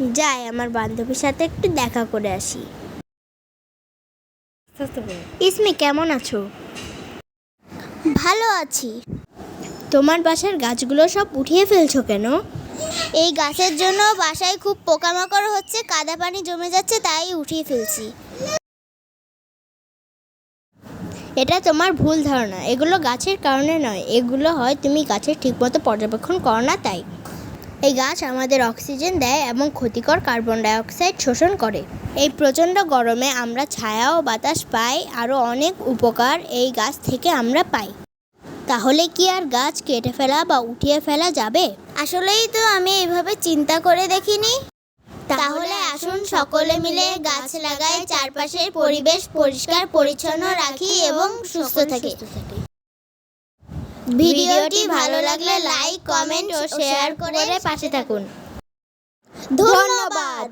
যাই, আমার বান্ধবীর সাথে একটু দেখা করে আসি। ইসমি, কেমন আছো? ভালো আছি। তোমার বাসার গাছগুলো সব উঠিয়ে ফেলছো কেন? এই গাছের জন্য বাসায় খুব পোকামাকড় হচ্ছে, কাদা পানি জমে যাচ্ছে, তাই উঠিয়ে ফেলছি। এটা তোমার ভুল ধারণা। এগুলো গাছের কারণে নয়। এগুলো হয় তুমি গাছের ঠিকমতো পর্যবেক্ষণ করো না, তাই। এই গাছ আমাদের অক্সিজেন দেয় এবং ক্ষতিকর কার্বন ডাই অক্সাইড শোষণ করে। এই প্রচণ্ড গরমে আমরা ছায়া ও বাতাস পাই আরও অনেক উপকার এই গাছ থেকে আমরা পাই। তাহলে কি আর গাছ কেটে ফেলা বা উঠিয়ে ফেলা যাবে? আসলেই তো আমি এইভাবে চিন্তা করে দেখিনি। তাহলে আসুন সকলে মিলে গাছ লাগাই চারপাশের পরিবেশ পরিষ্কার পরিচ্ছন্ন রাখি এবং সুস্থ থাকি। ভিডিওটি ভালো লাগলে লাইক কমেন্ট ও শেয়ার করে পাশে থাকুন। ধন্যবাদ।